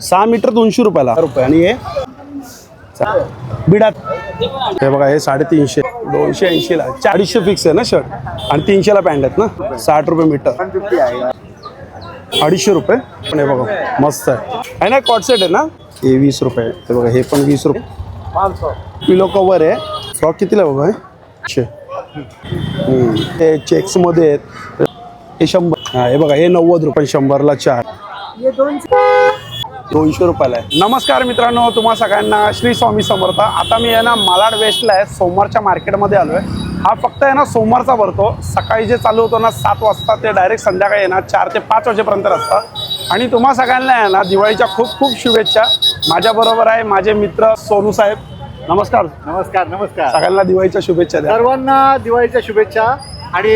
सहा मीटर दोनशे रुपयाला. रुपये आणि हे बिडात. हे बघा हे साडेतीनशे दोनशे ऐंशीला. चारशे फिक्स आहे ना शर्ट आणि तीनशेला पॅन्ट आहेत ना? साठ रुपये मीटर अडीचशे रुपये. पण हे बघा मस्त आहे. आहे ना कॉट सेट आहे ना? हे वीस रुपये. हे बघा हे पण वीस रुपये. पिलो कवर आहे. फ्रॉक कितीला बघा हे? हे चेक्समध्ये आहेत. हे शंभर. हा हे बघा हे नव्वद रुपये शंभरला चार. दोनशे रुपयाला आहे. नमस्कार मित्रांनो तुम्हा सगळ्यांना श्री स्वामी समर्थ. आता मी आहे ना मालाड वेस्टला आहे सोमवारच्या मार्केटमध्ये आलो आहे हा फक्त आहे ना सोमवारचा भरतो. सकाळी जे चालू होतो ना सात वाजता ते डायरेक्ट संध्याकाळी आहे ना चार ते पाच वाजेपर्यंत असतं आणि तुम्हा सगळ्यांना आहे ना दिवाळीच्या खूप खूप शुभेच्छा. माझ्याबरोबर आहे माझे मित्र सोनू साहेब. नमस्कार. नमस्कार नमस्कार. सगळ्यांना दिवाळीच्या शुभेच्छा द्या. सर्वांना दिवाळीच्या शुभेच्छा. आणि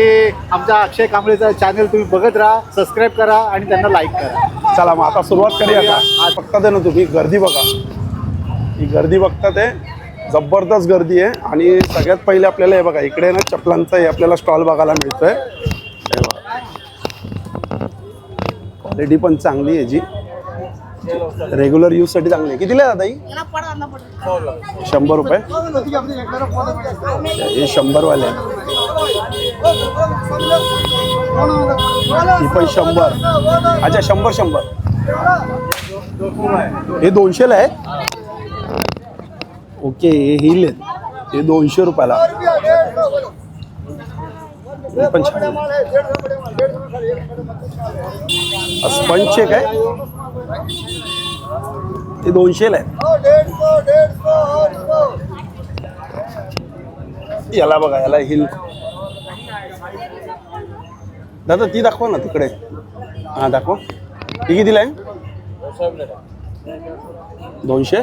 आमचा अक्षय कांबळेचा चॅनल तुम्ही बघत राहा सबस्क्राईब करा आणि त्यांना लाईक करा. चला मग आता सुरुवात करूया का? आज बघता आहे ना तुम्ही गर्दी बघा. ही गर्दी बघतात आहे जबरदस्त गर्दी आहे. आणि सगळ्यात पहिले आपल्याला हे बघा इकडे ना चपलांचा हे आपल्याला स्टॉल बघायला मिळतोय. क्वालिटी पण चांगली आहे जी. रेग्युलर यूजसाठी चांगली आहे. कितीला आहे दादा ही शंभर रुपये? हे शंभरवाले आहे ही पण शंभर. अच्छा शंभर शंभर. हे दोनशेला आहे ओके हे हिल आहेत. हे दोनशे रुपयाला. हे काय ते दोनशेला याला बघा याला हिल. दादा ती दाखवा ना तिकडे. हा दाखवा. ती कितीला आहे? दोनशे?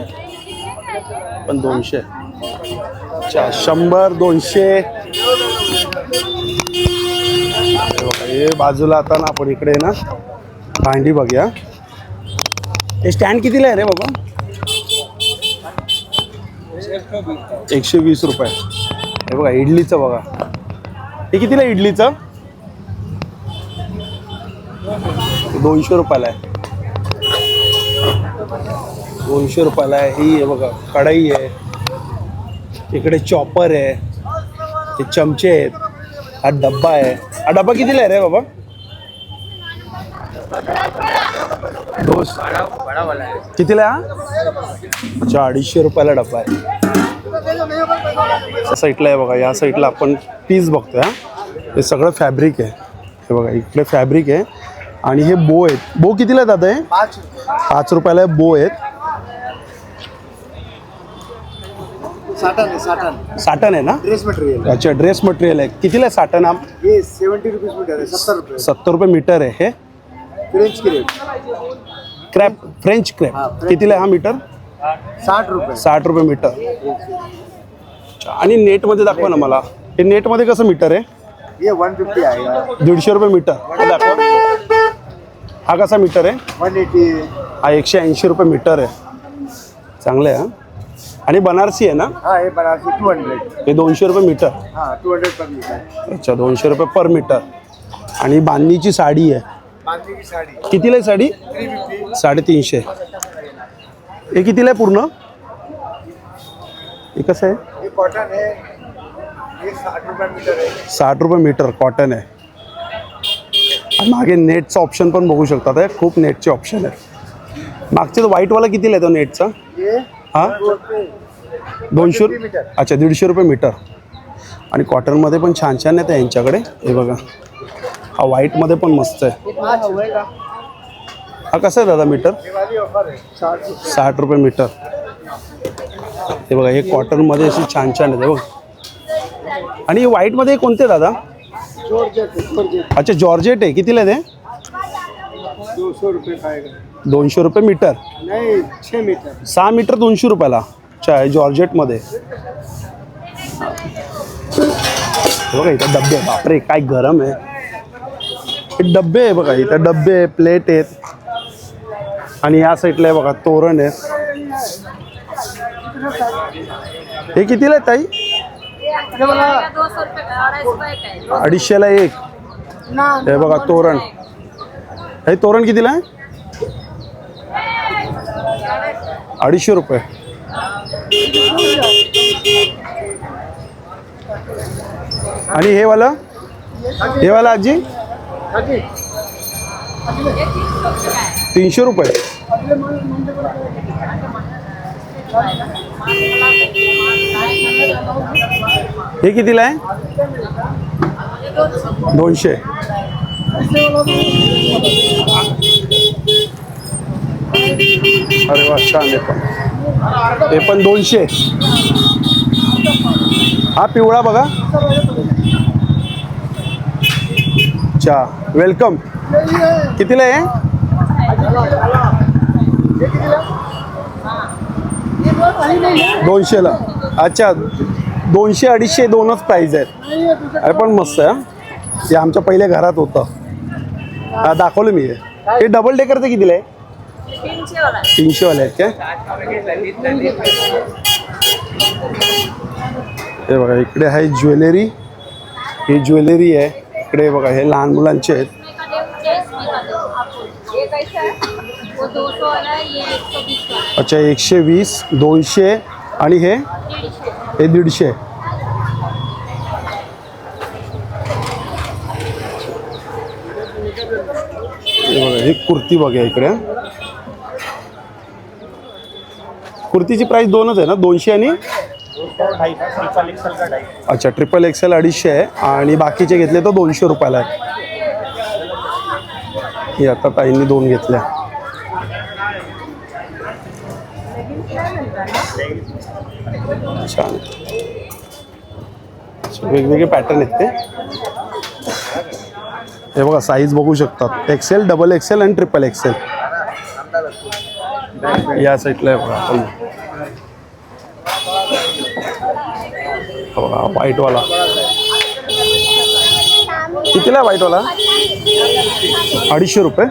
पण दोनशे. अच्छा शंभर दोनशे. हे बाजूला आता ना आपण इकडे ना भांडी बघूया. हे स्टँड कितीला आहे रे बाबा? एकशे वीस रुपये. हे बघा इडलीचं बघा. हे कितीला आहे इडलीचं? दोनशे रुपयाला आहे. दोनशे रुपयाला आहे. ही आहे बघा कढई आहे. इकडे चॉपर आहे. ते चमचे आहेत. हा डब्बा आहे. हा डब्बा कितीला आहे रे बाबा? कितीला आहे हा? अच्छा अडीचशे रुपयाला डब्बा आहे. साईडला आहे बघा या साईडला आपण पीस बघतोय हा. हे सगळं फॅब्रिक आहे. हे बघा इकडे फॅब्रिक आहे. आणि हे बो आहेत. बो कितीला दादा हे? पाच रुपयाला बो आहेत. साठन साटन आहे ना? ड्रेस मटेरियल अच्छा ड्रेस मटेरियल आहे. कितीला आहे? साटन हा हे सेवन्टी रुपीज मीटर आहे सत्तर रुपये. सत्तर रुपये मीटर आहे हे. French crepe crepe French crepe कितीला आहे हा मीटर साठ रुपये. साठ रुपये मीटर अच्छा, आणि नेटमध्ये दाखवा ना मला. हे नेटमध्ये कसं मीटर आहे? हे वन फिफ्टी आहे दीडशे रुपये मीटर हा दाखवा. हा कसा मीटर आहे? वन एटी हा एकशे ऐंशी रुपये मीटर आहे. चांगलं आहे हा. आणि बनारसी आहे ना? हा हे बनारसी टू हंड्रेड हे दोनशे रुपये मीटर. हा टू हंड्रेड पर मीटर अच्छा दोनशे रुपये पर मीटर आणि बांधणीची साडी आहे. बांधणीची साडी. कितीला आहे साडी? थ्री फिफ्टी साडेतीनशे. हे कितीला आहे पूर्ण? हे कसं आहे? हे कॉटन आहे. हे साठ रुपये मीटर आहे. साठ रुपये मीटर कॉटन आहे. आणि मागे नेटचं ऑप्शन पण बघू शकतात हे खूप नेटचे ऑप्शन आहे. मागचे तो व्हाईटवाला कितीला आहे तो नेटचा हे हा? दोनशे मीटर. अच्छा दीडशे रुपये मीटर. आणि कॉटनमध्ये पण छान छान आहेत यांच्याकडे. हे बघा. हा व्हाईटमध्ये पण मस्त आहे. हा कसा आहे दादा मीटर? साठ रुपये रुपये मीटर. हे बघा हे कॉटनमध्ये अशी छान छान आहेत बघ. आणि हे व्हाईटमध्ये कोणते दादा? अच्छा जॉर्जेट आहे. कितीला आहे ते? दो सौ रुपये दोनशे रुपये मीटर. नहीं छः मीटर. सहा मीटर दोनशे रुपयाला. अच्छा जॉर्जेटमध्ये. बघा इथं डब्बे बापरे काय गरम आहे. हे डब्बे आहे बघा इथं डब्बे आहे प्लेट आहेत. आणि या साईडला आहे बघा तोरण आहे हे कितीला आहे ताई? अडीचशेला एक. हे बघा तोरण. हे तोरण कितीला आहे? अडीचशे रुपये. आणि हे वाला? हे वाला आजी? तीनशे रुपये. हे कितीला आहे? दोनशे. अरे वा छान आहे. पण हे पण दोनशे. हा पिवळा बघा. अच्छा वेलकम कितीला आहे? दोनशेला. अच्छा दोनशे अडीचशे दोनच प्राईज आहेत. अरे पण मस्त आहे हे. आमच्या पहिल्या घरात होतं. हा दाखवलं मी. हे. हे डबल डेकरचं कितीला आहे? तीनशे वाले आहेत काय? हे बघा इकडे आहे ज्वेलरी. ही ज्वेलरी आहे. इकडे बघा हे लहान मुलांचे आहेत. अच्छा एकशे वीस दोनशे आणि हे? हे दीडशे. हे बघा ही कुर्ती बघा इकडे. कुर्तीची प्राईस दोनच आहे ना? दोनशे आणि? अच्छा ट्रिपल एक्सेल अडीचशे आहे. आणि बाकीचे घेतले तर दोनशे रुपयाला आहे. हे आता ताईंनी दोन घेतल्या. छान. अच्छा, वेगवेगळे पॅटर्न आहेत ते. हे बघा साईज बघू शकतात. एक्सेल डबल एक्सेल आणि ट्रिपल एक्सेल या साईडला आहे बघा आपण. बघा व्हाईटवाला कितीला आहे व्हाईटवाला अडीचशे रुपये.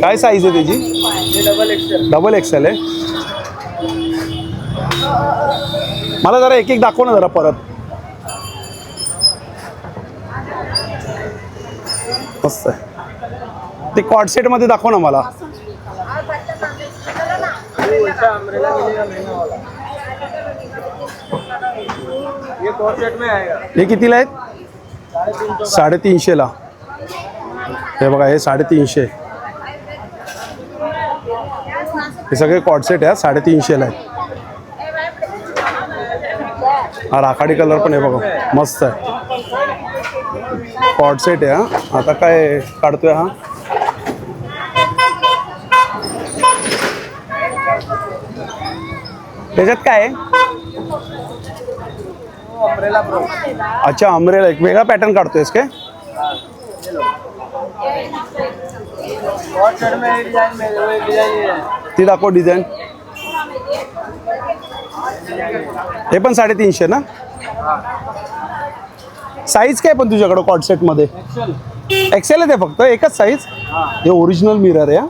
काय साईज आहे त्याची? डबल एक्सेल आहे. मला जरा एक एक दाखव ना जरा परत. मस्त आहे. ते कॉडमध्ये दाखव ना मला. हे कितीला आहेत? साडेतीनशेला हे बघा हे साडेतीनशे. हे सगळे कॉडसेट आहे साडेतीनशेला आहेत. हा राखाडी कलर पण आहे बघा मस्त आहे. कॉडसेट आहे हा. आता काय काढतोय हा? त्याच्यात काय आहे? अच्छा अमरेला एक वेगळा पॅटर्न काढतोयस काय? ती दाखव डिझाईन हे पण साडेतीनशे ना? साईज काय पण तुझ्याकडं कॉड सेटमध्ये एक्सेल आहे ते फक्त एकच साईज हे. ओरिजिनल मिरर आहे.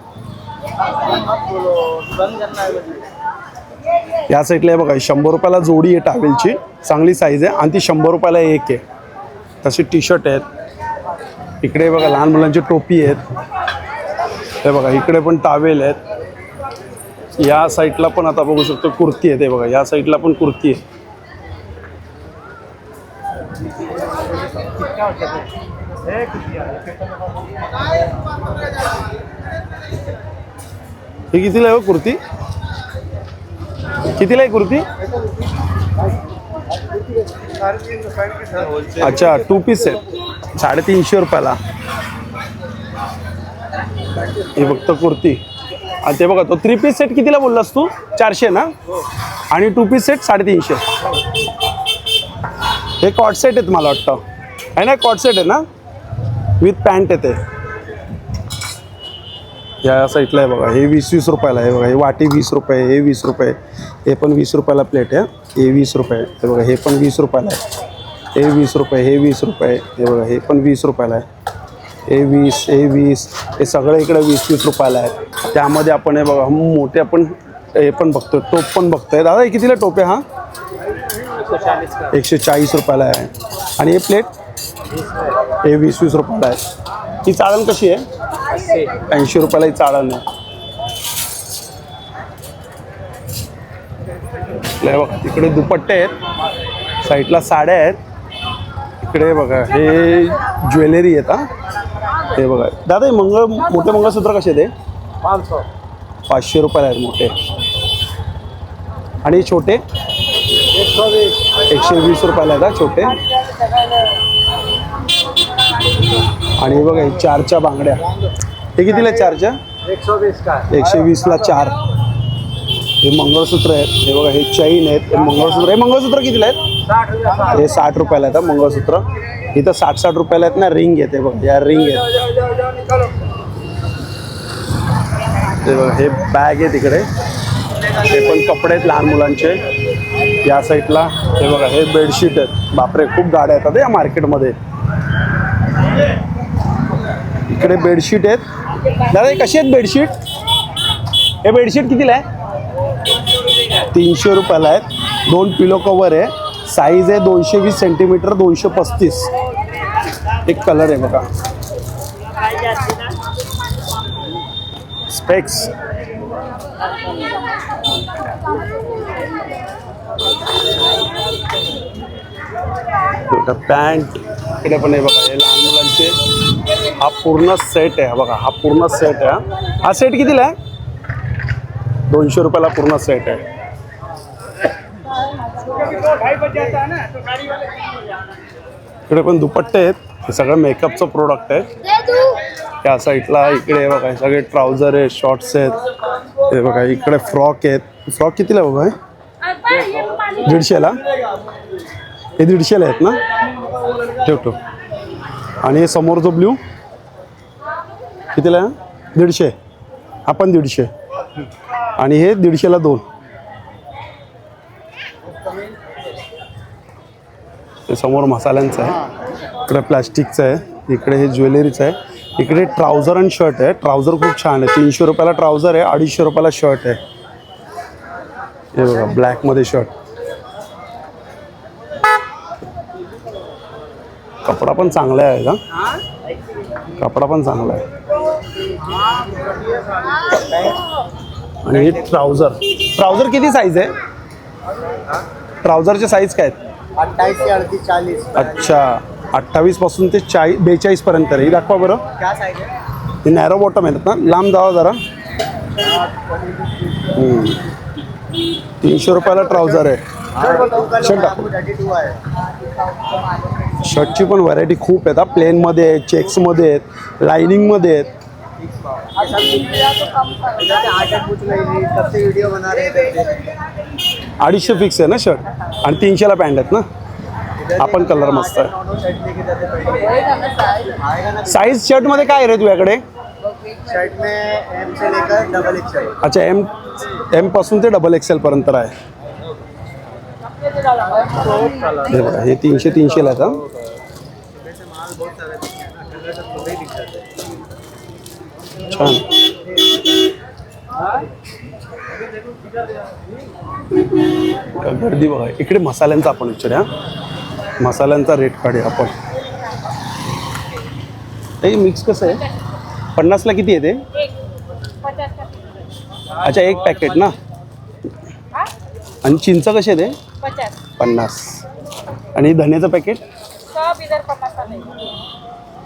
या साईडला आहे बघा शंभर रुपयाला जोडी आहे टावेलची. चांगली साईज आहे आणि ती शंभर रुपयाला एक आहे. तसे टी शर्ट आहेत. इकडे बघा लहान मुलांची टोपी आहेत. हे बघा इकडे पण टावेल आहेत. या साईडला पण आता बघू शकतो कुर्ती आहे ते बघा. या साईडला पण कुर्ती आहे. ही कितीला आहे हो कुर्ती? कितीला आहे कुर्ती? अच्छा टू पीस आहे. साडेतीनशे रुपयाला. हे फक्त कुर्ती. आणि ते बघा तो थ्री पीस सेट कितीला बोललास तू? चारशे ना? आणि टू पीस सेट साडेतीनशे. हे कॉट सेट आहेत मला वाटतं. आहे ना? कॉट सेट आहे ना? विथ पॅन्ट येते या साईडला आहे बघा. हे वीस वीस रुपयाला आहे बघा. हे वाटी वीस रुपये हे वीस रुपये. हे पण वीस रुपयाला प्लेट आहे. हे वीस रुपये. हे बघा हे पण वीस रुपयाला आहे. हे वीस रुपये हे वीस रुपये. हे बघा हे पण वीस रुपयाला आहे. हे वीस हे वीस. हे सगळं इकडे वीस वीस रुपयाला आहे. त्यामध्ये आपण हे बघा मोठे आपण हे पण बघतोय. टोप पण बघतोय. दादा हे कितीला टोप आहे हा? एकशे चाळीस रुपयाला आहे. आणि हे प्लेट हे वीस वीस रुपयाला आहे. ही चाळण कशी आहे? ऐंशी रुपयाला ही चाळण आहे. इकडे बघा तिकडे दुपट्टे आहेत. साईडला साड्या आहेत. इकडे बघा हे ज्वेलरी आहेत हा. हे बघा. दादा हे मंगळ मोठे मंगळसूत्र कसे ते पाचशे रुपयाला आहेत मोठे. आणि छोटे? एकशे वीस रुपयाला आहेत हा छोटे. आणि बघा हे चारच्या बांगड्या. हे कितीला आहेत चारच्या? वीस एकशे वीसला चार. हे मंगळसूत्र आहेत. हे बघा हे चैन आहेत. हे मंगळसूत्र हे मंगळसूत्र कितीला आहेत? हे साठ रुपयाला आहेत मंगळसूत्र. इथं साठ साठ रुपयाला आहेत ना रिंग आहेत हे बघा या रिंग आहेत. हे बघा हे बॅग आहे तिकडे हे पण कपडे आहेत लहान मुलांचे. या साईडला हे बघा हे बेडशीट आहेत. बापरे खूप गाड्या येतात हो या मार्केटमध्ये. इकडे बेडशीट आहेत. दादा हे कशी आहेत बेडशीट? हे बेडशीट कितीला आहे? तीनशे रुपयाला आहेत. दोन पिलो कवर आहे. साईज आहे दोनशे वीस सेंटीमीटर दोनशे पस्तीस. एक कलर आहे बघा. स्पेक्स पॅन्ट इकडे पण आहे बघा हे लहान मुलांचे. हा पूर्ण सेट आहे हा बघा हा पूर्ण सेट आहे हा. सेट कितीला आहे? दोनशे रुपयाला पूर्ण सेट आहे. इकडे पण दुपट्टे आहेत हे सगळं मेकअपचं प्रोडक्ट आहे. त्या साईडला इकडे बघा सगळे ट्राउझर आहे शॉर्ट्स आहेत. हे बघा इकडे फ्रॉक आहेत. फ्रॉक कितीला आहे बघा दीडशेला? हे दीडशेला आहेत ना? ठेवतो आणि हे समोर जो ब्ल्यू कितीला? दीडशे. हा पण दीडशे. आणि हे दीडशेला दोन. समोर मसाल्यांचं आहे. इकडे प्लॅस्टिकचं आहे. इकडे हे ज्वेलरीचं आहे. इकडे ट्राउझर आणि शर्ट आहे. ट्राउझर खूप छान आहे. तीनशे रुपयाला ट्राउझर आहे. अडीचशे रुपयाला शर्ट आहे. हे बघा ब्लॅकमध्ये शर्ट. कपडा पण चांगला आहे का? कपडा पण चांगला आहे. आणि हे ट्राउझर ट्राउझर किती साईज आहे? ट्राउझरचे साईज काय आहेत? अट्ठाईस से अड़तीस चालीस अच्छा. अठ्ठावीसपासून ते चाळीस बेचाळीस पर्यंत. ही दाखवा बरं. क्या साइज है नॅरो बॉटम आहेत ना? लांब जावा जरा. तीनशे रुपयाला ट्राउझर आहे. शर्ट दाखव. शर्टची पण व्हरायटी खूप आहेत हा. प्लेनमध्ये आहेत चेक्समध्ये आहेत लाइनिंगमध्ये आहेत. अडीचशे फिक्स आहे ना शर्ट आणि तीनशेला पॅन्ट आहेत ना? आपण कलर मस्त आहे. साईज शर्टमध्ये काय आहे रे तुझ्याकडे? शर्ट में एम से लेकर डबल एक्सएल अच्छा एम एमपासून ते डबल एक्सेल पर्यंत आहे हे बघा हे तीनशे तीनशेला हा. छान. का गर्दी बघा. इकडे मसाल्यांचा आपण विचारूया. मसाल्यांचा रेट काढूया आपण. ते मिक्स कसं आहे? पन्नासला किती आहे ते? एक पचास का अच्छा एक पॅकेट ना? आणि चिंच कसे ते? पन्नास. आणि धन्याचं पॅकेट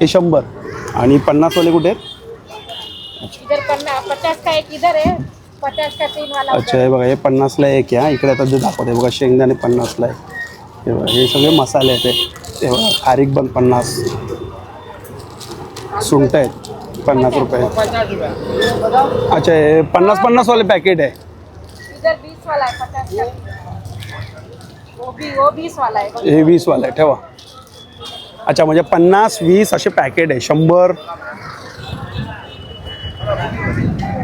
हे शंभर. आणि पन्नासवाले कुठे आहेत? इधर पन्नास पचास का एक इधर है पचास का तीन वाला अच्छा हे बघा हे पन्नासला एक आहे हा. इकडे आता जे दाखवते बघा शेंगदाणे पन्नासला आहे हे बघा हे सगळे मसाले आहेत हे. हे बघा खारीक बन पन्नास. सुंठ आहेत पन्नास रुपये. अच्छा हे पन्नास पन्नासवाले पॅकेट आहे. इधर बीस वाला है पचास का वो भी वो बीस वाला है हे वीसवाला आहे ठेवा. अच्छा म्हणजे पन्नास वीस असे पॅकेट आहे शंभर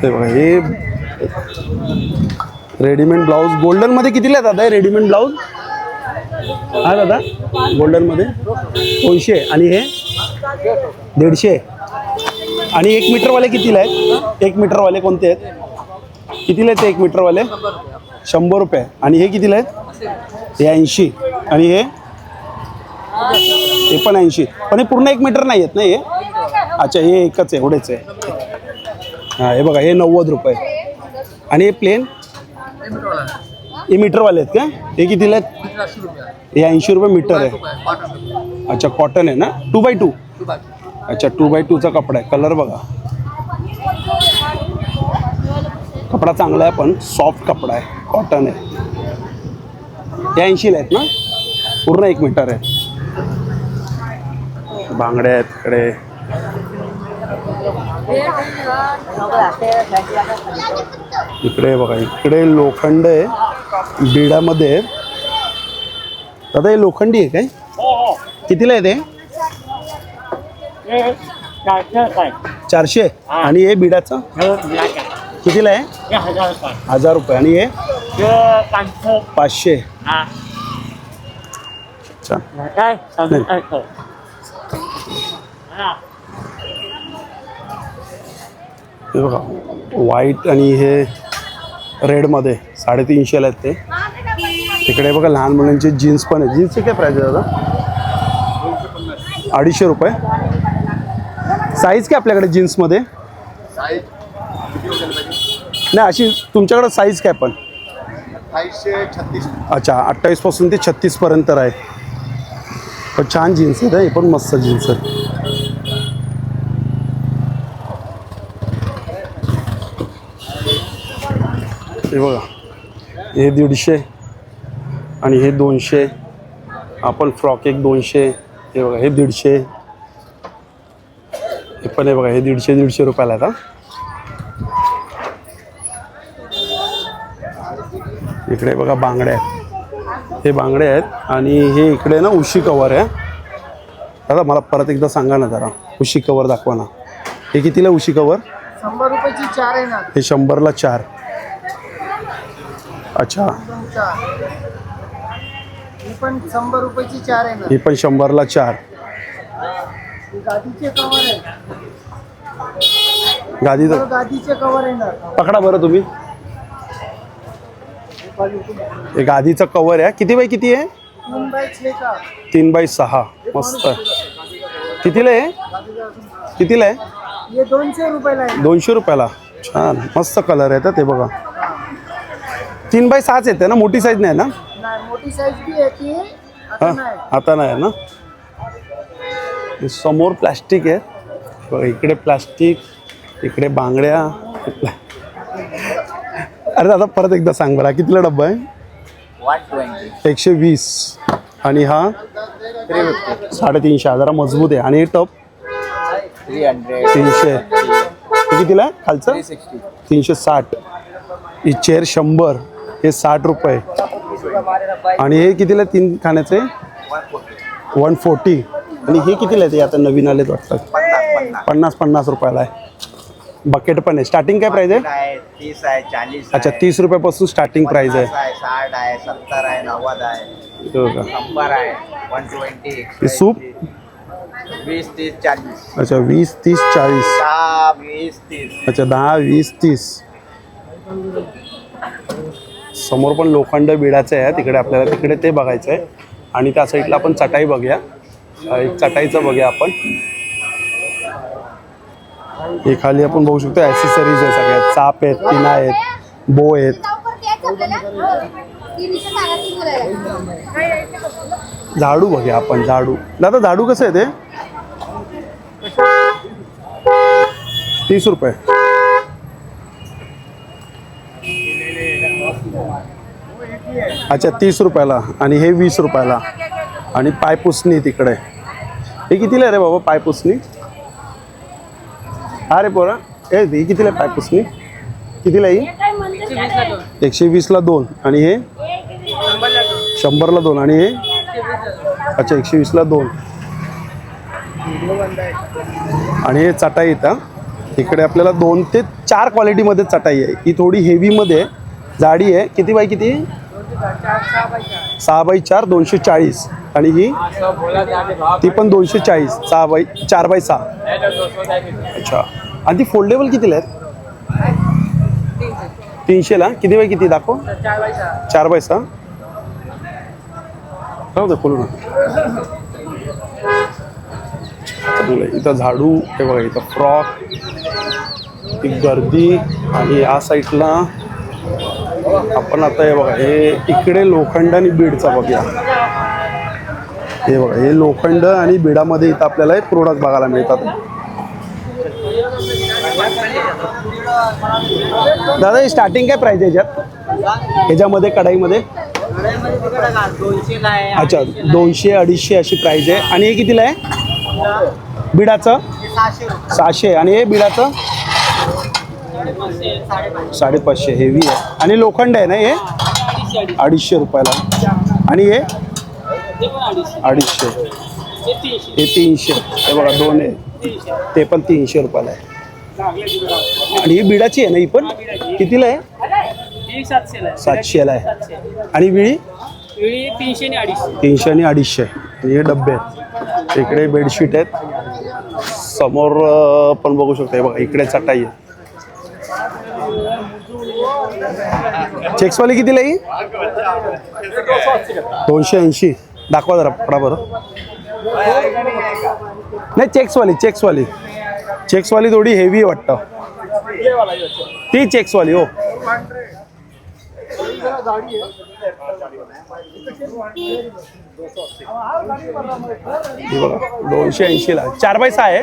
हे बघा हे रेडीमेड ब्लाऊज. गोल्डनमध्ये कितीला दादा हे रेडीमेड ब्लाऊज? हा दादा गोल्डनमध्ये दोनशे आणि हे दीडशे आणि एक मीटरवाले कितीला आहेत? एक मीटरवाले कोणते आहेत? कितीला आहेत ते एक मीटरवाले? शंभर रुपये. आणि हे कितीला आहेत? हे ऐंशी. आणि हे? हे पण ऐंशी. पण हे पूर्ण एक मीटर नाही आहेत ना हे? अच्छा हे एकच आहे एवढेच आहे. हां हे बघा हे नव्वद रुपये. आणि हे प्लेन हे मीटरवाले आहेत का? हे कितीला आहेत? हे ऐंशी रुपये मीटर आहे. अच्छा कॉटन आहे ना? टू बाय टू अच्छा टू बाय टूचा कपडा आहे. कलर बघा. कपडा चांगला आहे पण सॉफ्ट कपडा आहे. कॉटन आहे. हे ऐंशीला आहेत ना? पूर्ण एक मीटर आहे. बांगड्या आहेत तिकडे. इकडे बघा इकडे लोखंड आहे. बिडामध्ये. दादा हे लोखंडी आहे काय? कितीला आहे ते? चारशे. आणि हे बिडाचं? कितीला आहे? हजार रुपये. आणि हे? पाचशे. अच्छा नाही. हे बघा व्हाईट आणि हे रेडमध्ये साडेतीनशेला आहेत ते. तिकडे बघा लहान मुलांचे जीन्स पण आहे जीन्सची काय प्राईज आहे दादा? अडीचशे रुपये. साईज काय आपल्याकडे जीन्समध्ये नाही अशी तुमच्याकडे साईज काय पण? छत्तीस अच्छा अठ्ठावीसपासून ते छत्तीसपर्यंत आहे पण छान जीन्स आहेत हे. पण मस्त जीन्स आहे हे बघा. हे दीडशे आणि हे दोनशे. आपण फ्रॉक एक दोनशे. हे बघा हे दीडशे. हे पण हे बघा हे दीडशे दीडशे रुपयाला आहेत हा. इकडे बघा बांगड्या आहेत. हे बांगडे आहेत आणि हे इकडे ना उशी कवर आहे. दादा मला परत एकदा सांगा ना जरा. उशी कवर दाखवा ना. हे कितीला उशी कवर शंभर रुपयाची चार आहे ना. हे शंभरला चार. अच्छा. ही पण शंभर रुपयाची चार आहे ना? ही पण शंभरला चार. ही गादीचे कवर आहे. गादी तर गादीचे कवर आहे ना. पकडा बरं तुम्ही. हे गादीचं कवर आहे. किती बाय किती आहे? तीन बाय छे का तीन बाय सहा. मस्त. कितीला आहे? कितीला आहे? हे दोनशे रुपयाला आहे. दोनशे रुपयाला. छान. मस्त कलर आहे ते बघा. तीन बाय सहाच येते ना? मोठी साईज नाही ना? नाही मोठी साईज बी येते आता हा? नाही. आता नाही ना? हे समोर प्लास्टिक आहे. बघा इकडे प्लास्टिक इकडे बांगड्या. अरे दादा परत एकदा सांग मला कितीला डब्बा आहे? वन ट्वेंटी एकशे वीस. आणि हा? साडेतीनशे. जरा मजबूत आहे. आणि हे टप? थ्री हंड्रेड तीनशे. हे कितीला आहे खालचं? सिक्स्टी तीनशे साठ. ही चेअर शंभर. हे साठ रुपये. आणि हे कितीला तीन खाण्याचे? वन फोर्टी आणि हे कितीला ते आता नवीन आलेत वाटतं? पन्नास पन्नास रुपयाला आहे. बकेट पण आहे. स्टार्टिंग काय प्राईस आहे? तीस आहे चाळीस अच्छा तीस रुपयापासून स्टार्टिंग प्राईस आहे. साठ आहे सत्तर आहे नव्वद आहे. शंभर आहे वन ट्वेंटी सूप? वीस तीस चाळीस अच्छा वीस तीस चाळीस. दहा वीस तीस. अच्छा दहा वीस तीस. समोर पण लोखंड बिडाचे आहे तिकडे आपल्याला तिकडे ते बघायचं आहे. आणि त्या साईडला आपण चटाई बघूया. एक चटाईचं बघूया आपण. हे खाली आपण बघू शकतो ॲसेसरीज आहे सगळ्यात. चाप आहेत पिना आहेत बो आहेत. झाडू बघूया आपण झाडू. दादा झाडू कसं आहे ते? तीस रुपये. अच्छा तीस रुपयाला. आणि हे वीस रुपयाला. आणि पायपुसणी तिकडे. हे कितीला आहे रे बाबा पायपुसणी? अरे पोरा. ए ही कितीला आहे पायपुसणी? कितीला आहे ही? एकशे वीसला दोन. आणि हे? शंभरला दोन. आणि हे? अच्छा एकशे वीसला दोन. आणि हे चटाई येतं इकडे आपल्याला दोन ते चार क्वालिटीमध्ये चटाई आहे. ही थोडी हेवीमध्ये जाडी आहे. किती बाय किती? सहा बाय चार दोनशे चाळीस. आणि ही ती पण दोनशे चाळीस. सहा बाय चार बाय सहा. अच्छा. आणि ती फोल्डेबल कितीला आहेत? तीनशेला. किती बाय किती? दाखव. चार बाय सहा. राहू दे खोलू ना इथं झाडू हे बघा इथं फ्रॉक ती गर्दी आणि या साईडला आपण आता हे बघा हे इकडे लोखंड आणि बीडचा बघूया. हे बघा हे लोखंड आणि बीडामध्ये इथं आपल्याला हे प्रोडक्ट बघायला मिळतात. दादा हे स्टार्टिंग काय प्राईज आहे याच्यात? ह्याच्यामध्ये कढाईमध्ये? अच्छा दोनशे अडीचशे अशी प्राईज आहे. आणि हे कितीला आहे? बिडाचं? सहाशे. आणि हे बिडाचं? साडेपाचशे हेवी आहे. आणि लोखंड आहे ना हे? अडीचशे रुपयाला. आणि हे? अडीचशे. हे तीनशे. हे बघा दोन आहे. ते पण तीनशे रुपयाला आहे. आणि ही बिडाची आहे ना ही पण? कितीला आहे? सातशेला आहे. आणि विळी? तीनशे आणि अडीचशे. हे डब्बे आहेत. इकडे बेडशीट आहेत. समोर पण बघू शकता. हे बघा इकडे चटाई आहे. चेक्सवाली कितीला ही? दोनशे ऐंशी. दाखवा जरा पडा बरं. नाही चेक्सवाली चेक्सवाली. चेक्सवाली थोडी हेवी आहे वाटतं. ती चेक्सवाली हो बघा दोनशे ऐंशीला. चार बाय सहा आहे.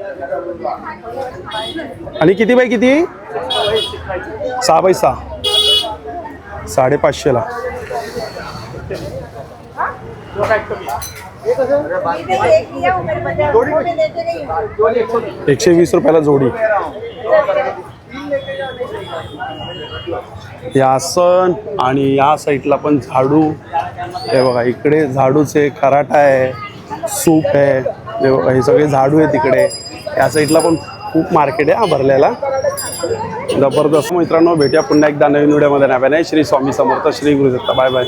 आणि किती बाय किती? सहा बाय सहा. साडेपाचशेला. एकशे वीस रुपयाला जोडी. या सण आणि या साईडला पण झाडू. हे बघा इकडे झाडूचे खराटा आहे सूप आहे. हे बघा हे सगळे झाडू आहे तिकडे या साईडला पण खूप मार्केट आहे हा भरलेला. जबरदस्त. मित्रांनो भेटूया पुन्हा एकदा नवीन व्हिडिओमध्ये. नव्याने. श्री स्वामी समर्थ श्री गुरुदत्ता. Bye bye.